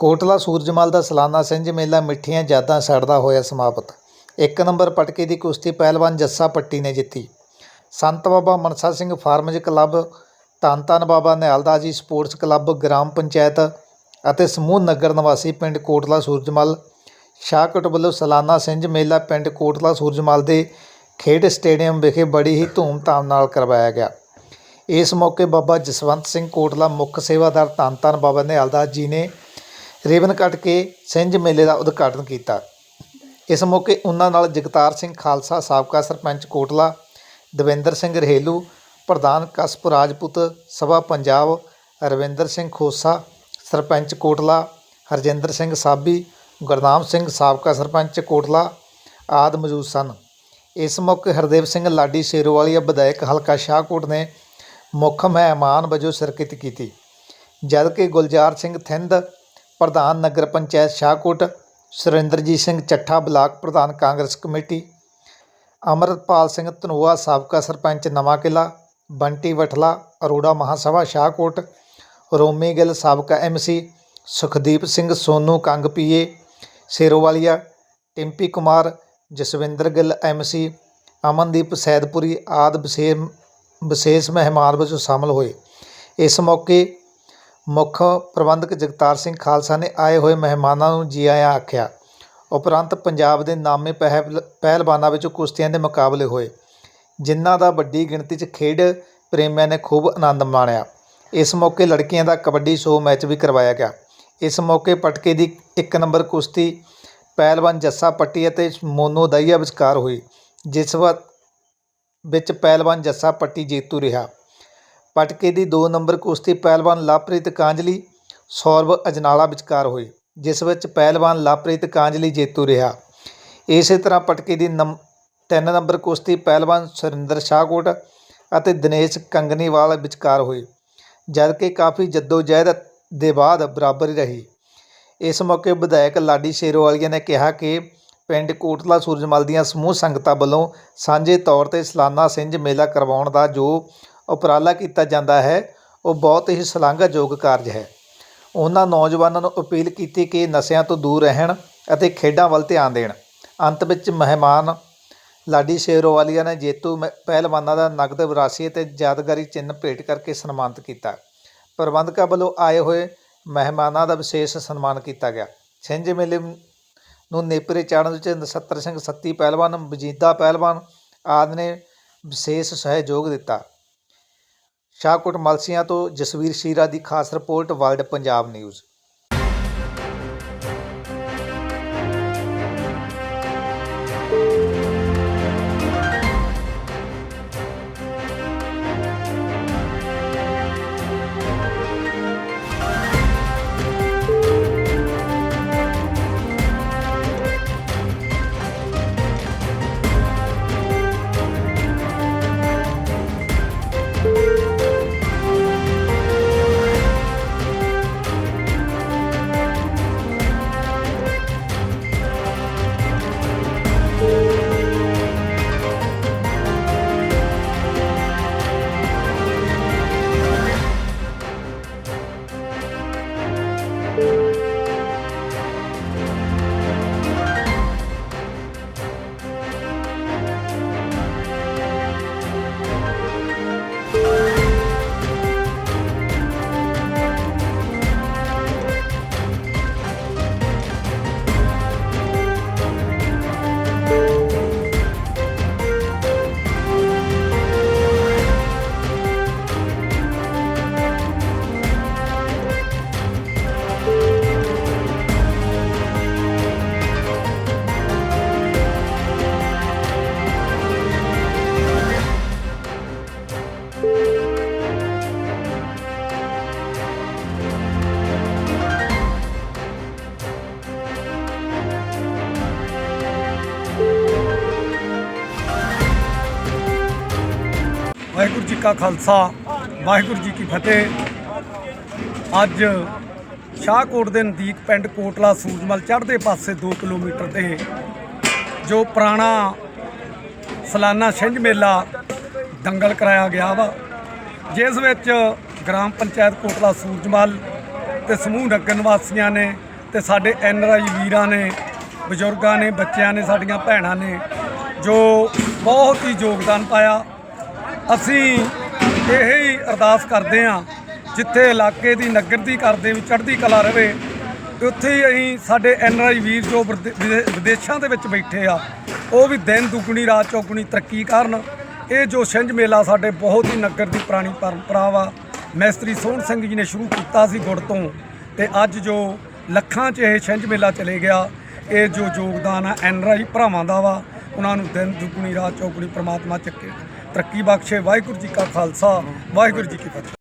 ਕੋਟਲਾ ਸੂਰਜਮਲ ਦਾ ਸਾਲਾਨਾ ਛਿੰਝ ਮੇਲਾ ਮਿੱਠੀਆਂ ਯਾਦਾਂ ਛੱਡਦਾ ਹੋਇਆ ਸਮਾਪਤ। ਇੱਕ ਨੰਬਰ ਪਟਕੇ ਦੀ ਕੁਸ਼ਤੀ ਪਹਿਲਵਾਨ ਜੱਸਾ ਪੱਟੀ ਨੇ ਜਿੱਤੀ। ਸੰਤ ਬਾਬਾ ਮਨਸਾ ਸਿੰਘ ਫਾਰਮਜ਼ ਕਲੱਬ, ਧੰਨ ਧੰਨ ਬਾਬਾ ਨਿਹਾਲਦਾ ਜੀ ਸਪੋਰਟਸ ਕਲੱਬ, ਗ੍ਰਾਮ ਪੰਚਾਇਤ ਅਤੇ ਸਮੂਹ ਨਗਰ ਨਿਵਾਸੀ ਪਿੰਡ ਕੋਟਲਾ ਸੂਰਜਮਲ ਸ਼ਾਹਕਟ ਵੱਲੋਂ ਸਾਲਾਨਾ ਛਿੰਝ ਮੇਲਾ ਪਿੰਡ ਕੋਟਲਾ ਸੂਰਜਮਲ ਦੇ ਖੇਡ ਸਟੇਡੀਅਮ ਵਿਖੇ ਬੜੀ ਹੀ ਧੂਮਧਾਮ ਨਾਲ ਕਰਵਾਇਆ ਗਿਆ। ਇਸ ਮੌਕੇ ਬਾਬਾ ਜਸਵੰਤ ਸਿੰਘ ਕੋਟਲਾ ਮੁੱਖ ਸੇਵਾਦਾਰ ਧੰਨ ਧੰਨ ਬਾਬਾ ਨਿਹਾਲਦਾਸ ਜੀ ਨੇ ਰਿਬਨ ਕੱਟ ਕੇ ਸਿੰਝ ਮੇਲੇ ਦਾ ਉਦਘਾਟਨ ਕੀਤਾ। ਇਸ ਮੌਕੇ ਉਹਨਾਂ ਨਾਲ ਜਗਤਾਰ ਸਿੰਘ ਖਾਲਸਾ, ਸਾਬਕਾ ਸਰਪੰਚ ਕੋਟਲਾ, ਦਵਿੰਦਰ ਸਿੰਘ ਰਹੇਲੂ, ਪ੍ਰਧਾਨ ਕਸਪ ਰਾਜਪੂਤ, ਸਭਾ ਪੰਜਾਬ ਰਵਿੰਦਰ ਸਿੰਘ ਖੋਸਾ, ਸਰਪੰਚ ਕੋਟਲਾ, ਹਰਜਿੰਦਰ ਸਿੰਘ ਸਾਬੀ, ਗੁਰਨਾਮ ਸਿੰਘ, ਸਾਬਕਾ ਸਰਪੰਚ ਕੋਟਲਾ ਆਦਿ ਮੌਜੂਦ ਸਨ। ਇਸ ਮੌਕੇ ਹਰਦੇਵ ਸਿੰਘ ਲਾਡੀ ਸ਼ੇਰੋਵਾਲੀਆ ਵਿਧਾਇਕ ਹਲਕਾ ਸ਼ਾਹਕੋਟ ਨੇ ਮੁੱਖ ਮਹਿਮਾਨ ਵਜੋਂ ਸ਼ਿਰਕਤ ਕੀਤੀ। ਜਦਕਿ ਗੁਲਜ਼ਾਰ ਸਿੰਘ ਥਿੰਦ ਪ੍ਰਧਾਨ ਨਗਰ ਪੰਚਾਇਤ ਸ਼ਾਹਕੋਟ, ਸੁਰਿੰਦਰਜੀਤ ਸਿੰਘ ਚੱਠਾ ਬਲਾਕ ਪ੍ਰਧਾਨ ਕਾਂਗਰਸ ਕਮੇਟੀ, ਅਮਰਪਾਲ ਸਿੰਘ ਧਨੋਆ ਸਾਬਕਾ ਸਰਪੰਚ ਨਵਾਂ ਕਿਲਾ ਬੰਟੀ ਵਠਲਾ ਅਰੋੜਾ ਮਹਾਸਭਾ ਸ਼ਾਹਕੋਟ, ਰੋਮੀ ਗਿੱਲ ਸਾਬਕਾ MC Sukhdeep Singh Sonu Kang PA Sherowalia, Timpy Kumar, Jaswinder Gill MC Amandeep Saidpuri ਆਦਿ ਵਿਸ਼ੇਸ਼ ਵਿਸ਼ੇਸ਼ ਮਹਿਮਾਨ ਵਜੋਂ ਸ਼ਾਮਲ ਹੋਏ। ਇਸ ਮੌਕੇ ਮੁੱਖ ਪ੍ਰਬੰਧਕ ਜਗਤਾਰ ਸਿੰਘ ਖਾਲਸਾ ਨੇ ਆਏ ਹੋਏ ਮਹਿਮਾਨਾਂ ਨੂੰ ਜੀ ਆਇਆਂ ਆਖਿਆ, ਉਪਰੰਤ ਪੰਜਾਬ ਦੇ ਨਾਮੇ ਪਹਿਲ, ਪਹਿਲਵਾਨਾਂ ਵਿੱਚੋਂ ਕੁਸ਼ਤੀਆਂ ਦੇ ਮੁਕਾਬਲੇ ਹੋਏ, ਜਿਨ੍ਹਾਂ ਦਾ ਵੱਡੀ ਗਿਣਤੀ 'ਚ ਖੇਡ ਪ੍ਰੇਮੀਆਂ ਨੇ ਖੂਬ ਆਨੰਦ ਮਾਣਿਆ। ਇਸ ਮੌਕੇ ਲੜਕੀਆਂ ਦਾ ਕਬੱਡੀ ਸ਼ੋਅ ਮੈਚ ਵੀ ਕਰਵਾਇਆ ਗਿਆ। ਇਸ ਮੌਕੇ ਪਟਕੇ ਦੀ ਇੱਕ ਨੰਬਰ ਕੁਸ਼ਤੀ ਪਹਿਲਵਾਨ ਜੱਸਾ ਪੱਟੀ ਅਤੇ ਮੋਨੋ ਦਹੀਆ ਵਿਚਕਾਰ ਹੋਈ, ਜਿਸ ਵਾ, ਵਿੱਚ ਪਹਿਲਵਾਨ ਜੱਸਾ ਪੱਟੀ ਜੇਤੂ ਰਿਹਾ। ਪਟਕੇ ਦੀ 2 ਨੰਬਰ ਕੁਸ਼ਤੀ ਪਹਿਲਵਾਨ ਲਵਪ੍ਰੀਤ ਕਾਂਜਲੀ, ਸੌਰਵ ਅਜਨਾਲਾ ਵਿਚਕਾਰ ਹੋਈ, ਜਿਸ ਵਿੱਚ ਪਹਿਲਵਾਨ ਲਵਪ੍ਰੀਤ ਕਾਂਜਲੀ ਜੇਤੂ ਰਿਹਾ। ਇਸੇ ਤਰ੍ਹਾਂ ਪਟਕੇ ਦੀ 3 ਨੰਬਰ ਕੁਸ਼ਤੀ ਪਹਿਲਵਾਨ ਸੁਰਿੰਦਰ ਸ਼ਾਹਕੋਟ ਅਤੇ ਦਿਨੇਸ਼ ਕੰਗਨੀਵਾਲ ਵਿਚਕਾਰ ਹੋਈ, ਜਦਕਿ ਕਾਫੀ ਜਹਿਦ ਦੇ ਬਾਅਦ ਬਰਾਬਰੀ ਰਹੀ। ਇਸ ਮੌਕੇ ਵਿਧਾਇਕ ਲਾਡੀ ਸ਼ੇਰੋਵਾਲੀਆ ਨੇ ਕਿਹਾ ਕਿ ਪਿੰਡ ਕੋਟਲਾ ਸੂਰਜਮਲ ਦੀਆਂ ਸਮੂਹ ਸੰਗਤਾਂ ਵੱਲੋਂ ਸਾਂਝੇ ਤੌਰ ਤੇ ਸਲਾਨਾ ਸਿੰਝ ਮੇਲਾ ਕਰਵਾਉਣ ਦਾ ਜੋ ਉਪਰਾਲਾ ਕੀਤਾ ਜਾਂਦਾ ਹੈ, ਉਹ ਬਹੁਤ ਹੀ ਸ਼ਲਾਘਾਯੋਗ ਕਾਰਜ ਹੈ। ਉਹਨਾਂ ਨੌਜਵਾਨਾਂ ਨੂੰ ਅਪੀਲ ਕੀਤੀ ਕਿ ਨਸ਼ਿਆਂ ਤੋਂ ਦੂਰ ਰਹਿਣ ਅਤੇ ਖੇਡਾਂ ਵੱਲ ਧਿਆਨ ਦੇਣ। ਅੰਤ ਵਿੱਚ ਮਹਿਮਾਨ ਲਾਡੀ ਸ਼ੇਰੋਵਾਲੀਆ ਨੇ ਜੇਤੂ ਮ- ਪਹਿਲਵਾਨਾਂ ਦਾ ਨਗਦ ਵਿਰਾਸੀ ਅਤੇ ਯਾਦਗਾਰੀ ਚਿੰਨ੍ਹ ਭੇਟ ਕਰਕੇ ਸਨਮਾਨਿਤ ਕੀਤਾ। ਪ੍ਰਬੰਧਕਾਂ ਵੱਲੋਂ ਆਏ ਹੋਏ ਮਹਿਮਾਨਾਂ ਦਾ ਵਿਸ਼ੇਸ਼ ਸਨਮਾਨ ਕੀਤਾ ਗਿਆ। ਛਿੰਝ ਮੇਲੇ ਨੂੰ ਨੇਪਰੇ ਚਾੜਨ ਵਿੱਚ ਨਸੱਤਰ ਸਿੰਘ ਸੱਤੀ ਪਹਿਲਵਾਨ ਵਜੀਦਾ ਪਹਿਲਵਾਨ ਆਦਿ ਨੇ ਵਿਸ਼ੇਸ਼ ਸਹਿਯੋਗ ਦਿੱਤਾ। ਸ਼ਾਹਕੋਟ ਮਲਸੀਆਂ ਤੋਂ ਜਸਵੀਰ ਸ਼ੀਰਾ ਦੀ ਖਾਸ report world Punjab news. Waheguru ji ਕਾ ਖਾਲਸਾ, ਵਾਹਿਗੁਰੂ ਜੀ ਕੀ ਫਤਿਹ। ਅੱਜ ਸ਼ਾਹਕੋਟ ਦੇ ਨਜ਼ਦੀਕ ਪਿੰਡ ਕੋਟਲਾ ਸੂਰਜਮਲ ਚੜ੍ਹਦੇ ਪਾਸੇ 2 ਕਿਲੋਮੀਟਰ ਤੇ ਜੋ ਪੁਰਾਣਾ ਸਲਾਨਾ ਛਿੰਝ ਮੇਲਾ ਦੰਗਲ ਕਰਾਇਆ ਗਿਆ ਵਾ, ਜਿਸ ਵਿੱਚ ਗ੍ਰਾਮ ਪੰਚਾਇਤ ਕੋਟਲਾ ਸੂਰਜਮਲ ਤੇ ਸਮੂਹ ਨਗਰ ਨਿਵਾਸੀਆਂ ਨੇ ਤੇ ਸਾਡੇ ਐਨ ਆਰ ਆਈ ਵੀਰਾਂ ਨੇ, ਬਜ਼ੁਰਗਾਂ ਨੇ, ਬੱਚਿਆਂ ਨੇ, ਸਾਡੀਆਂ ਭੈਣਾਂ ਨੇ ਜੋ ਬਹੁਤ ਹੀ ਯੋਗਦਾਨ ਪਾਇਆ। ਅਸੀਂ ਇਹ ਹੀ ਅਰਦਾਸ ਕਰਦੇ ਹਾਂ, ਜਿੱਥੇ ਇਲਾਕੇ ਦੀ ਨਗਰ ਦੀ ਕਰਦੇ ਵੀ ਚੜ੍ਹਦੀ ਕਲਾ ਰਵੇ ਉੱਥੇ ਹੀ ਅਸੀਂ ਸਾਡੇ ਐਨ ਆਈ ਵੀਰ ਜੋ ਵਿਦੇ- ਵਿਦੇਸ਼ਾਂ ਦੇ ਵਿੱਚ ਬੈਠੇ ਆ, ਉਹ ਵੀ ਦਿਨ ਦੁਗਣੀ, ਰਾਤ ਚੌਗਣੀ ਤਰੱਕੀ ਕਰਨ। ਇਹ ਜੋ ਛਿੰਝ ਮੇਲਾ ਸਾਡੇ ਬਹੁਤ ਹੀ ਨਗਰ ਦੀ ਪੁਰਾਣੀ ਪਰੰਪਰਾ ਵਾ, ਮੈਸਤਰੀ ਸੋਹਣ ਸਿੰਘ ਜੀ ਨੇ ਸ਼ੁਰੂ ਕੀਤਾ ਸੀ ਗੁੜ ਤੋਂ, ਤੇ ਅੱਜ ਜੋ ਲੱਖਾਂ 'ਚ ਇਹ ਛਿੰਝ ਮੇਲਾ ਚਲੇ ਗਿਆ, ਇਹ ਜੋ ਯੋਗਦਾਨ ਆ ਐਨ ਆਈ ਭਰਾਵਾਂ ਦਾ ਵਾ, ਉਹਨਾਂ ਨੂੰ ਦਿਨ ਦੁਗਣੀ, ਰਾਤ ਚੌਗਣੀ ਪ੍ਰਮਾਤਮਾ ਚੱਕੇ। ਤਰੱਕੀ ਬਖਸ਼ੇ। ਵਾਹਿਗੁਰੂ ਜੀ ਕਾ ਖਾਲਸਾ ਵਾਹਿਗੁਰੂ ਜੀ ਕੀ ਫਤਿਹ।